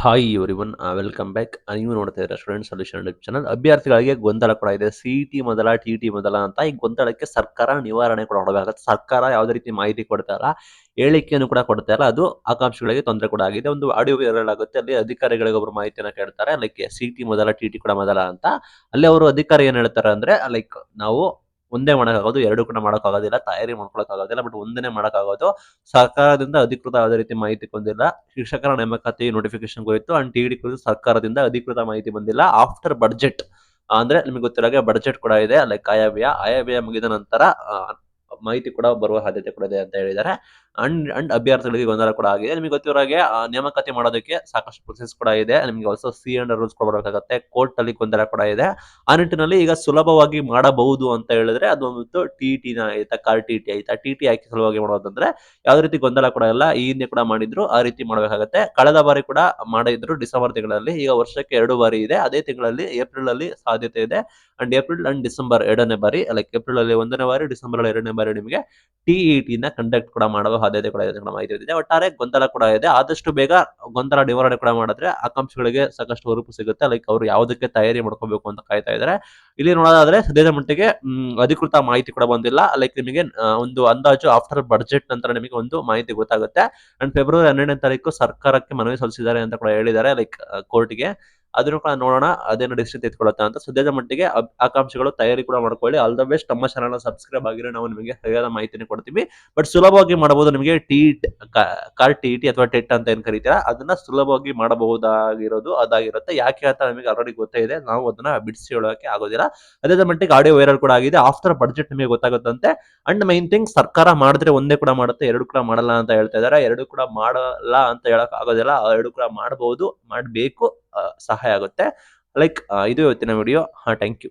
Hi everyone welcome back ನೀವು ನೋಡ್ತಾ ಇದ್ದೀರಾ ಸ್ಟೂಡೆಂಟ್ ಸೊಲ್ಯೂಷನ್ ಚಾನಲ್ ಅಭ್ಯರ್ಥಿಗಳಿಗೆ ಗೊಂದಲ ಕೂಡ ಇದೆ. ಸಿ ಟಿ ಮೊದಲ ಟಿ ಟಿ ಮೊದಲ ಅಂತ ಈ ಗೊಂದಲಕ್ಕೆ ಸರ್ಕಾರ ನಿವಾರಣೆ ಕೂಡ ಕೊಡಬೇಕಾಗುತ್ತೆ. ಸರ್ಕಾರ ಯಾವುದೇ ರೀತಿ ಮಾಹಿತಿ ಕೊಡ್ತಾರ ಹೇಳಿಕೆಯನ್ನು ಕೂಡ ಕೊಡ್ತಾ ಇಲ್ಲ ಅದು ಆಕಾಂಕ್ಷಿಗಳಿಗೆ ತೊಂದರೆ ಕೂಡ ಆಗಿದೆ. ಒಂದು ಆಡಿಯೋ ವೈರಲ್ ಆಗುತ್ತೆ. ಅಲ್ಲಿ ಅಧಿಕಾರಿಗಳಿಗೆ ಒಬ್ಬರು ಮಾಹಿತಿಯನ್ನು ಕೇಳ್ತಾರೆ. ಲೈಕ್ ಸಿ ಟಿ ಮೊದಲ ಟಿ ಟಿ ಕೂಡ ಮೊದಲ ಅಂತ. ಅಲ್ಲಿ ಅವರು ಅಧಿಕಾರಿ ಏನು ಹೇಳ್ತಾರೆ ಅಂದ್ರೆ ಲೈಕ್ ನಾವು ಒಂದೇ ಮಾಡೋಕ್ಕಾಗೋದು, ಎರಡು ಕೂಡ ಮಾಡೋಕ್ಕಾಗೋದಿಲ್ಲ, ತಯಾರಿ ಮಾಡ್ಕೊಳಕ್ಕಾಗೋದಿಲ್ಲ ಬಟ್ ಒಂದನೇ ಮಾಡೋಕ್ಕಾಗೋದು. ಸರ್ಕಾರದಿಂದ ಅಧಿಕೃತ ಯಾವುದೇ ರೀತಿ ಮಾಹಿತಿ ಬಂದಿಲ್ಲ. ಶಿಕ್ಷಕರ ನೇಮಕಾತಿ ನೋಟಿಫಿಕೇಶನ್ ಕುರಿತು ಅಂಡ್ ಟಿ ಡಿ ಕುರಿತು ಸರ್ಕಾರದಿಂದ ಅಧಿಕೃತ ಮಾಹಿತಿ ಬಂದಿಲ್ಲ. ಆಫ್ಟರ್ ಬಡ್ಜೆಟ್ ಅಂದ್ರೆ ನಿಮಗೆ ಗೊತ್ತಿರೋ ಹಾಗೆ ಬಡ್ಜೆಟ್ ಕೂಡ ಇದೆ ಲೈಕ್ ಆಯವ್ಯ ಆಯವ್ಯ ಮುಗಿದ ನಂತರ ಮಾಹಿತಿ ಕೂಡ ಬರುವ ಸಾಧ್ಯತೆ ಕೂಡ ಇದೆ ಅಂತ ಹೇಳಿದ್ದಾರೆ. ಅಂಡ್ ಅಂಡ್ ಅಭ್ಯರ್ಥಿಗಳಿಗೆ ಗೊಂದಲ ಕೂಡ ಆಗಿದೆ. ನಿಮಗೆ ಗೊತ್ತಿರೋ ಹಾಗೆ ಆ, ನೇಮಕಾತಿ ಮಾಡೋದಕ್ಕೆ ಸಾಕಷ್ಟು ಪ್ರೊಸೆಸ್ ಕೂಡ ಇದೆ. ನಿಮಗೆ ಹೊಸ ಸಿ ಅಂಡ್ ರೂಲ್ಸ್ ಕೂಡ ಬರಬೇಕಾಗುತ್ತೆ. ಕೋರ್ಟ್ ಅಲ್ಲಿ ಗೊಂದಲ ಕೂಡ ಇದೆ. ಆ ನಿಟ್ಟಿನಲ್ಲಿ ಈಗ ಸುಲಭವಾಗಿ ಮಾಡಬಹುದು ಅಂತ ಹೇಳಿದ್ರೆ ಅದೊಂದು ಟಿ ಟಿ ನ ಆಯ್ತಾ ಕಾರ್ ಟಿ ಟಿ ಆಯ್ತಾ ಟಿ ಟಿ ಹಾಕಿ ಸುಲಭವಾಗಿ ಮಾಡೋದಂದ್ರೆ ಯಾವ ರೀತಿ ಗೊಂದಲ ಕೂಡ ಇಲ್ಲ. ಈ ಹಿಂದೆ ಕೂಡ ಮಾಡಿದ್ರು ಆ ರೀತಿ ಮಾಡಬೇಕಾಗುತ್ತೆ. ಕಳೆದ ಬಾರಿ ಕೂಡ ಮಾಡಿದ್ರು ಡಿಸೆಂಬರ್ ತಿಂಗಳಲ್ಲಿ. ಈಗ ವರ್ಷಕ್ಕೆ ಎರಡು ಬಾರಿ ಇದೆ. ಅದೇ ತಿಂಗಳಲ್ಲಿ ಏಪ್ರಿಲ್ ಅಲ್ಲಿ ಸಾಧ್ಯತೆ ಇದೆ. ಅಂಡ್ ಏಪ್ರಿಲ್ ಅಂಡ್ ಡಿಸೆಂಬರ್ ಎರಡನೇ ಬಾರಿ ಲೈಕ್ ಏಪ್ರಿಲ್ ಅಲ್ಲಿ ಒಂದನೇ ಬಾರಿ ಡಿಸೆಂಬರ್ ಎರಡನೇ ಬಾರಿ ನಿಮಗೆ ಟಿ ಇ ನ ಕಂಡಕ್ಟ್ ಕೂಡ ಮಾಡುವ ಸಾಧ್ಯತೆ ಕೂಡ ಇದೆ ಮಾಹಿತಿ ಇದೆ ಒಟ್ಟಾರೆ ಗೊಂದಲ ಕೂಡ ಇದೆ. ಆದಷ್ಟು ಬೇಗ ಗೊಂದಲ ನಿವಾರಣೆ ಕೂಡ ಮಾಡಿದ್ರೆ ಆಕಾಂಕ್ಷಿಗಳಿಗೆ ಸಾಕಷ್ಟು ಹುರುಪು ಸಿಗುತ್ತೆ. ಲೈಕ್ ಅವರು ಯಾವುದಕ್ಕೆ ತಯಾರಿ ಮಾಡ್ಕೋಬೇಕು ಅಂತ ಕಾಯ್ತಾ ಇದ್ದಾರೆ. ಇಲ್ಲಿ ನೋಡೋದಾದ್ರೆ ಸದ್ಯದ ಮಟ್ಟಿಗೆ ಅಧಿಕೃತ ಮಾಹಿತಿ ಕೂಡ ಬಂದಿಲ್ಲ. ಲೈಕ್ ನಿಮಗೆ ಒಂದು ಅಂದಾಜು ಆಫ್ಟರ್ ಬಡ್ಜೆಟ್ ನಂತರ ನಿಮಗೆ ಒಂದು ಮಾಹಿತಿ ಗೊತ್ತಾಗುತ್ತೆ. ಅಂಡ್ ಫೆಬ್ರವರಿ ಹನ್ನೆರಡನೇ ತಾರೀಕು ಸರ್ಕಾರಕ್ಕೆ ಮನವಿ ಸಲ್ಲಿಸಿದ್ದಾರೆ ಅಂತ ಕೂಡ ಹೇಳಿದ್ದಾರೆ. ಲೈಕ್ ಕೋರ್ಟ್ಗೆ ಅದನ್ನು ಕೂಡ ನೋಡೋಣ, ಅದೇನು ಡಿಸಿಷನ್ ತೆಗೆದುಕೊಳ್ಳುತ್ತೆ ಅಂತ. ಸದ್ಯದ ಮಟ್ಟಿಗೆ ಆಕಾಂಕ್ಷಿಗಳು ತಯಾರಿ ಕೂಡ ಮಾಡ್ಕೊಳ್ಳಿ. ಆಲ್ ದ ಬೆಸ್ಟ್ ನಮ್ಮ ಚಾನಲ್ ಸಬ್ಸ್ಕ್ರೈಬ್ ಆಗಿರೋ ನಾವು ನಿಮಗೆ ಸರಿಯಾದ ಮಾಹಿತಿನ ಕೊಡ್ತೀವಿ. ಬಟ್ ಸುಲಭವಾಗಿ ಮಾಡಬಹುದು ನಿಮಗೆ ಟಿ ಕಾರ್ ಟಿ ಟಿ ಅಥವಾ ಟೆಟ್ ಅಂತ ಏನು ಕರೀತೀರಾ? ಅದನ್ನ ಸುಲಭವಾಗಿ ಮಾಡಬಹುದಾಗಿರೋದು ಅದಾಗಿರುತ್ತೆ. ಯಾಕೆ ಅಂತ ನಿಮಗೆ ಆಲ್ರೆಡಿ ಗೊತ್ತೇ ಇದೆ. ನಾವು ಅದನ್ನ ಬಿಡಿಸಿ ಹೇಳೋಕೆ ಆಗೋದಿಲ್ಲ. ಅದೇ ಮಟ್ಟಿಗೆ ಆಡಿಯೋ ವೈರಲ್ ಕೂಡ ಆಗಿದೆ. ಆಫ್ಟರ್ ಬಡ್ಜೆಟ್ ನಿಮಗೆ ಗೊತ್ತಾಗುತ್ತಂತೆ. ಅಂಡ್ ಮೈನ್ ಥಿಂಗ್ ಸರ್ಕಾರ ಮಾಡಿದ್ರೆ ಒಂದೇ ಕೂಡ ಮಾಡುತ್ತೆ, ಎರಡು ಕೂಡ ಮಾಡಲ್ಲ ಅಂತ ಹೇಳ್ತಾ ಇದಾರೆ ಎರಡು ಕೂಡ ಮಾಡಲ್ಲ ಅಂತ ಹೇಳಕ್ ಆಗೋದಿಲ್ಲ. ಎರಡು ಕೂಡ ಮಾಡಬಹುದು, ಮಾಡಬೇಕು. ಸಹಾಯ ಆಗುತ್ತೆ. ಲೈಕ್ ಇದು ಇವತ್ತಿನ ವಿಡಿಯೋ ಹಾ ಥ್ಯಾಂಕ್ ಯು